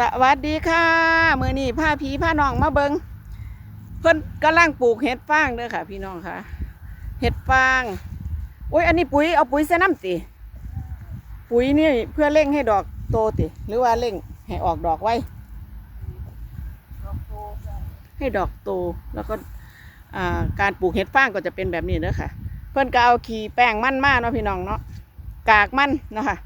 สวัสดีค่ะมือนี้ผ้าผีผ้าน้องมาเบิงเพิ่นกำลังปลูกเห็ดฟางเด้อค่ะ พี่น้องค่ะเห็ดฟางโอ้ยอันนี้ปุ๋ยเอาปุ๋ยใส่น้ำติปุ๋ยนี่เพื่อเร่งให้ดอกโตติ หรือว่าเร่งให้ออกดอกไว้ให้ดอกโตแล้วก็การปลูกเห็ดฟางก็จะเป็นแบบนี้เด้อค่ะ เพิ่นก็เอาขีแป้งมันมาเนาะพี่น้องเนาะกากมันเนาะค่ะ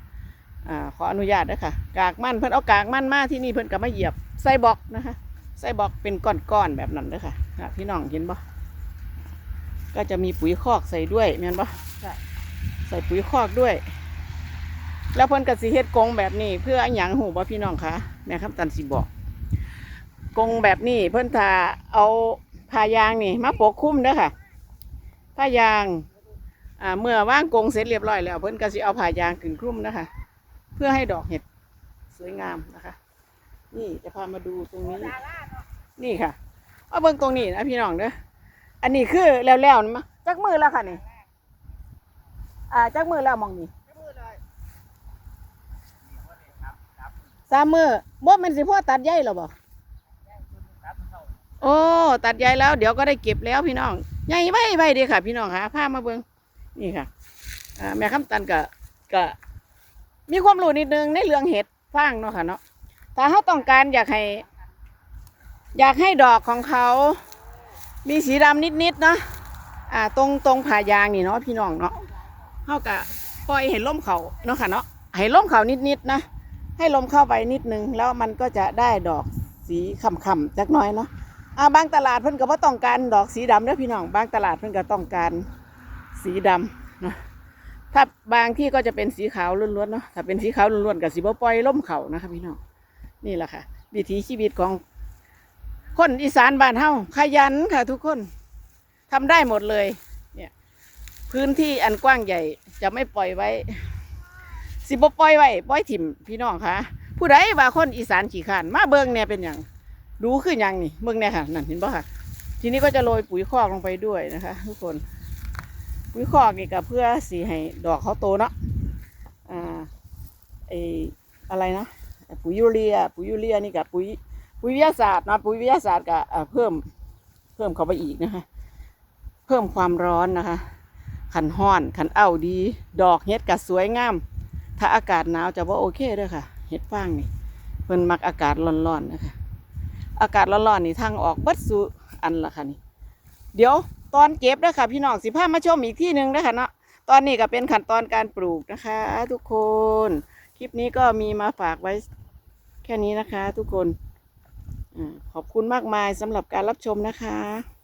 อ่าขออนุญาตด้วยค่ะกากมันเพิ่นเอากากมันมาที่นี่เพิ่นก็มาเหยียบใส่บล็อกนะคะใส่บล็อกเป็นก้อนๆแบบนั้นเด้อค่ะอะพี่น้องเห็นบ่ก็จะมีปุ๋ยคอกใส่ด้วยแม่นบ่ใส่ปุ๋ยคอกด้วย แล้วเพิ่นก็สิเฮ็ดกรงแบบนี้ เพื่ออหยังหูบ่พี่น้องคะแม่คำตันสิบอกกรงแบบนี้เพิ่นถ้าเอาผ้ายางนี่มาปกคลุมเด้อค่ะผ้ายางอ่าเมื่อว่างกรงเสร็จเรียบร้อยแล้ว เพิ่นก็สิเอาผ้ายางขึงคลุมนะคะเพื่อให้ดอกเห็ดสวยงามนะคะ นี่จะพามาดูตรงนี้ นี่ค่ะเอาเบิ่งตรงนี้นะพี่น้องเด้ออันนี้คือแล้วๆนะมั้ยจักมือแล้วค่ะนี่อ่าจักมือแล้วมองนี่สามมือบ่มันสิพ่อตัดใยหรอบ่โอ้ ตัดใยแล้ว เดี๋ยวก็ได้เก็บแล้วพี่น้องใหญ่ไว้ไว้เดีค่ะ พี่น้องค่ะพามาเบิ่งนี่ค่ะอ่าแม่คำตันก็ก็ มีความรู้นิดนึงในเรื่องเห็ดฟางเนาะค่ะเนาะถ้าเขาต้องการอยากให้ อยากให้ดอกของเขา มีสีดำนิดๆเนาะอ่าตรงตรงผ่ายางนี่เนาะพี่น้องเนาะเขากะปล่อยให้ล่มเขาเนาะค่ะเนาะให้ล่มเขานิดๆนะ ให้ลมเข้าไปนิดนึงแล้วมันก็จะได้ดอกสีค่ำๆจักหน่อยเนาะอ่าบางตลาดเพิ่นก็บ่ต้องการดอกสีดำเด้อพี่น้อง บางตลาดเพิ่นก็ต้องการสีดำเนาะ ถ้าบางที่ก็จะเป็นสีขาวล้วนๆเนาะถ้าเป็นสีขาวล้วนๆกับสีบ่ปล่อยล่มเขานะคะพี่น้องนี่แหละค่ะวิถีชีวิตของคนอีสานบ้านเฮาขยันค่ะ ทุกคนทำได้หมดเลย เนี่ยพื้นที่อันกว้างใหญ่จะไม่ปล่อยไว้ สิบ่ปล่อยไว้ปล่อยถิ่มพี่น้องค่ะ ผู้ใดว่าคนอีสานขี้ขาน มาเบิ่งเนี่ยเป็นอย่างดูคืออย่างนี่เบิ่งเนี่ยค่ะนั่นเห็นป่ะค่ะ ทีนี้ก็จะโรยปุ๋ยคอกลงไปด้วยนะคะ ทุกคน ปุ๋ยคอกนี่ก็เพื่อสีให้ดอกเขาโตเนาะอ่าไออะไรนะปุ๋ยยูเรีย ปุ๋ยยูเรียนี่กับปุ๋ยปุ๋ยวิทยาศาสตร์นะปุ๋ยวิทยาศาสตร์ก็อ่าเพิ่มเพิ่มเข้าไปอีกนะคะ เพิ่มความร้อนนะคะ ขันห้อนขันเอาดี ดอกเห็ดก็สวยงาม ถ้าอากาศหนาวจะว่าโอเคเด้วยค่ะ เห็ดฟางนี่เพิ่นมักอากาศร้อนๆนะคะ อากาศร้อนๆนี่ทางออกบัดสูอันละค่ะนี่ เดี๋ยว ตอนเก็บนะค่ะพี่น้องสิพามาชมอีกที่หนึ่งนะค่ะเนาะตอนนี้ก็เป็นขั้นตอนการปลูกนะคะ ทุกคน คลิปนี้ก็มีมาฝากไว้แค่นี้นะคะ ทุกคนขอบคุณมากมายสำหรับการรับชมนะคะ